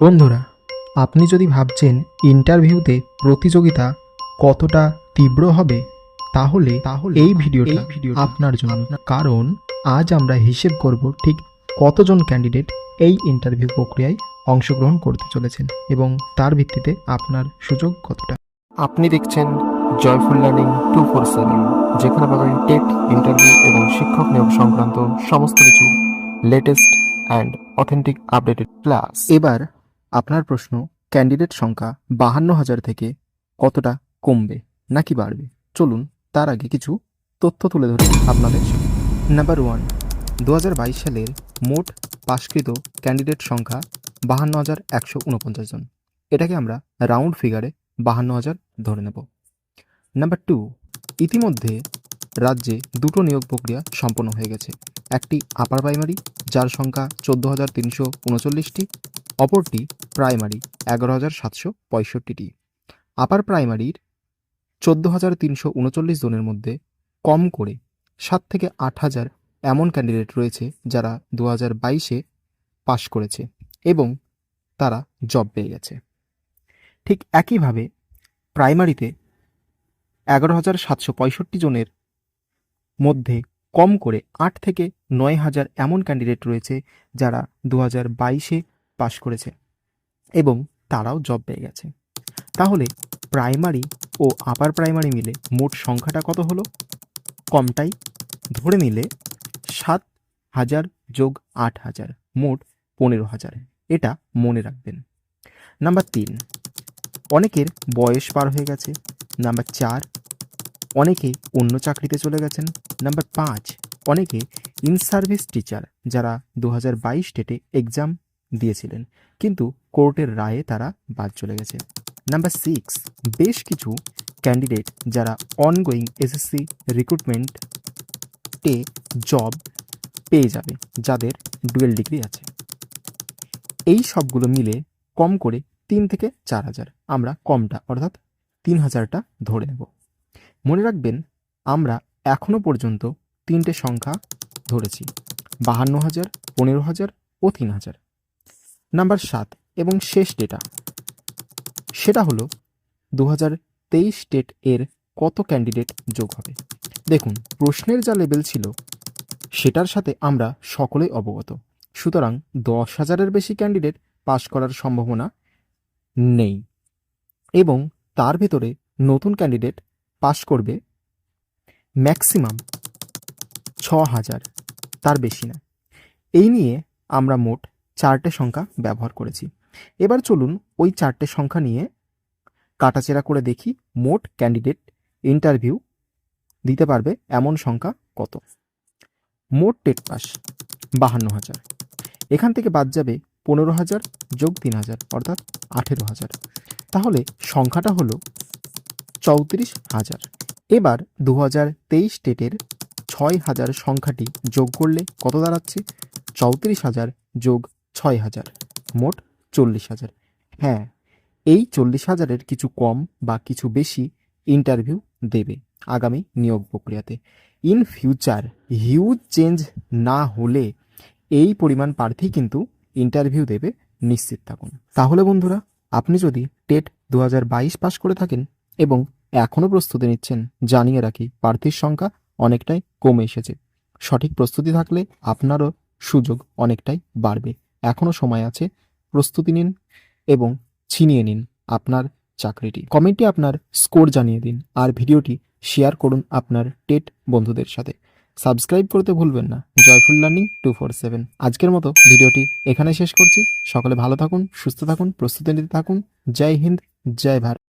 বন্ধুরা আপনি যদি ভাবছেন ইন্টারভিউতে প্রতিযোগিতা কতটা তীব্র হবে তাহলে তাহলে এই ভিডিওটা এই ভিডিওটা আপনার জন্য। কারণ আজ আমরা হিসেব করব ঠিক কতজন ক্যান্ডিডেট এই ইন্টারভিউ প্রক্রিয়ায় অংশগ্রহণ করতে চলেছেন এবং তার ভিত্তিতে আপনার সুযোগ কতটা। আপনি দেখছেন joyful learning two four seven যেখানে পাবেন টেট ইন্টারভিউ এবং শিক্ষক নিয়োগ সংক্রান্ত সমস্ত কিছু latest and authentic updated class এবার আপনার প্রশ্ন ক্যান্ডিডেট সংখ্যা বাহান্ন হাজার থেকে কতটা কমবে নাকি বাড়বে? চলুন তার আগে কিছু তথ্য তুলে ধরি আপনাদের নাম্বার ওয়ান দু হাজার বাইশ সালের মোট পাশকৃত ক্যান্ডিডেট সংখ্যা বাহান্ন হাজার একশো উনপঞ্চাশ জন। এটাকে আমরা রাউন্ড ফিগারে বাহান্ন হাজার ধরে নেব। নাম্বার টু ইতিমধ্যে রাজ্যে দুটো নিয়োগ প্রক্রিয়া সম্পন্ন হয়ে গেছে। একটি আপার প্রাইমারি যার সংখ্যা চোদ্দ হাজার তিনশো উনচল্লিশটি, অপরটি প্রাইমারি এগারো হাজার সাতশো পঁয়ষট্টিটি। আপার প্রাইমারির চোদ্দ হাজার তিনশো উনচল্লিশ জনের মধ্যে কম করে সাত থেকে আট হাজার এমন ক্যান্ডিডেট রয়েছে যারা দু হাজার বাইশে পাশ করেছে এবং তারা জব পেয়ে গেছে। ঠিক একইভাবে প্রাইমারিতে এগারো হাজার সাতশো পঁয়ষট্টি জনের মধ্যে কম করে আট থেকে নয় হাজার এমন ক্যান্ডিডেট রয়েছে যারা দু হাজার বাইশে পাশ করেছে এবং তারাও জব পেয়ে গেছে। তাহলে প্রাইমারি ও আপার প্রাইমারি মিলে মোট সংখ্যাটা কত হলো? কমটাই ধরে নিলে সাত হাজার যোগ আট হাজার, মোট পনেরো হাজার। এটা মনে রাখবেন। নাম্বার তিন, অনেকের বয়স পার হয়ে গেছে। নাম্বার চার অনেকে অন্য চাকরিতে চলে গেছেন। নাম্বার পাঁচ, অনেকে ইন সার্ভিস টিচার যারা দু হাজার বাইশ ডেটে এক্সাম দিয়েছিলেন, কিন্তু কোর্টের রায়ে তারা বাদ চলে গেছে। নাম্বার সিক্স বেশ কিছু ক্যান্ডিডেট যারা অনগোয়িং এসএসসি রিক্রুটমেন্টে জব পেয়ে যাবে, যাদের ডুয়েল ডিগ্রি আছে। এই সবগুলো মিলে কম করে তিন থেকে চার হাজার। আমরা কমটা, অর্থাৎ তিন হাজারটা ধরে নেব। মনে রাখবেন, আমরা এখনও পর্যন্ত তিনটে সংখ্যা ধরেছি, বাহান্ন হাজার, পনেরো হাজার ও তিন হাজার। নাম্বার সাত এবং শেষ ডেটা, সেটা হলো দু হাজার তেইশ ডেট এর কত ক্যান্ডিডেট যোগ হবে। দেখুন, প্রশ্নের যা লেভেল ছিল, সেটার সাথে আমরা সকলেই অবগত। সুতরাং দশ হাজারের বেশি ক্যান্ডিডেট পাশ করার সম্ভাবনা নেই। এবং তার ভেতরে নতুন ক্যান্ডিডেট পাশ করবে ম্যাক্সিমাম ছ হাজার তার বেশি না। এই নিয়ে আমরা মোট চারটে সংখ্যা ব্যবহার করেছি। এবার চলুন ওই চারটে সংখ্যা নিয়ে কাটাচেরা করে দেখি মোট ক্যান্ডিডেট ইন্টারভিউ দিতে পারবে এমন সংখ্যা কত। মোট টেট পাস বাহান্ন হাজার এখান থেকে বাদ যাবে পনেরো হাজার যোগ তিন হাজার অর্থাৎ আঠেরো হাজার তাহলে সংখ্যাটা হলো চৌত্রিশ হাজার। এবার দু হাজার তেইশ টেটের ছয় হাজার সংখ্যাটি যোগ করলে কত দাঁড়াচ্ছে? চৌত্রিশ হাজার যোগ ছয় হাজার, মোট চল্লিশ হাজার। হ্যাঁ এই চল্লিশ হাজারের কিছু কম বা কিছু বেশি ইন্টারভিউ দেবে আগামী নিয়োগ প্রক্রিয়াতে। ইন ফিউচার হিউজ চেঞ্জ না হলে এই পরিমাণ প্রার্থী কিন্তু ইন্টারভিউ দেবে, নিশ্চিত থাকুন। তাহলে বন্ধুরা, আপনি যদি টেট দু পাস করে থাকেন এবং এখনও প্রস্তুতি নিচ্ছেন। জানিয়ে রাখি, প্রার্থীর সংখ্যা অনেকটাই কমে এসেছে। সঠিক প্রস্তুতি থাকলে আপনারও সুযোগ অনেকটাই বাড়বে। এখনও সময় আছে, প্রস্তুতি নিন এবং ছিনিয়ে নিন আপনার চাকরিটি। কমেন্টে আপনার স্কোর জানিয়ে দিন আর ভিডিওটি শেয়ার করুন আপনার টেট বন্ধুদের সাথে। সাবস্ক্রাইব করতে ভুলবেন না। Joyful learning two four seven. আজকের মতো ভিডিওটি এখানে শেষ করছি। সকলে ভালো থাকুন, সুস্থ থাকুন, প্রস্তুতি নিতে থাকুন। জয় হিন্দ, জয় ভারত।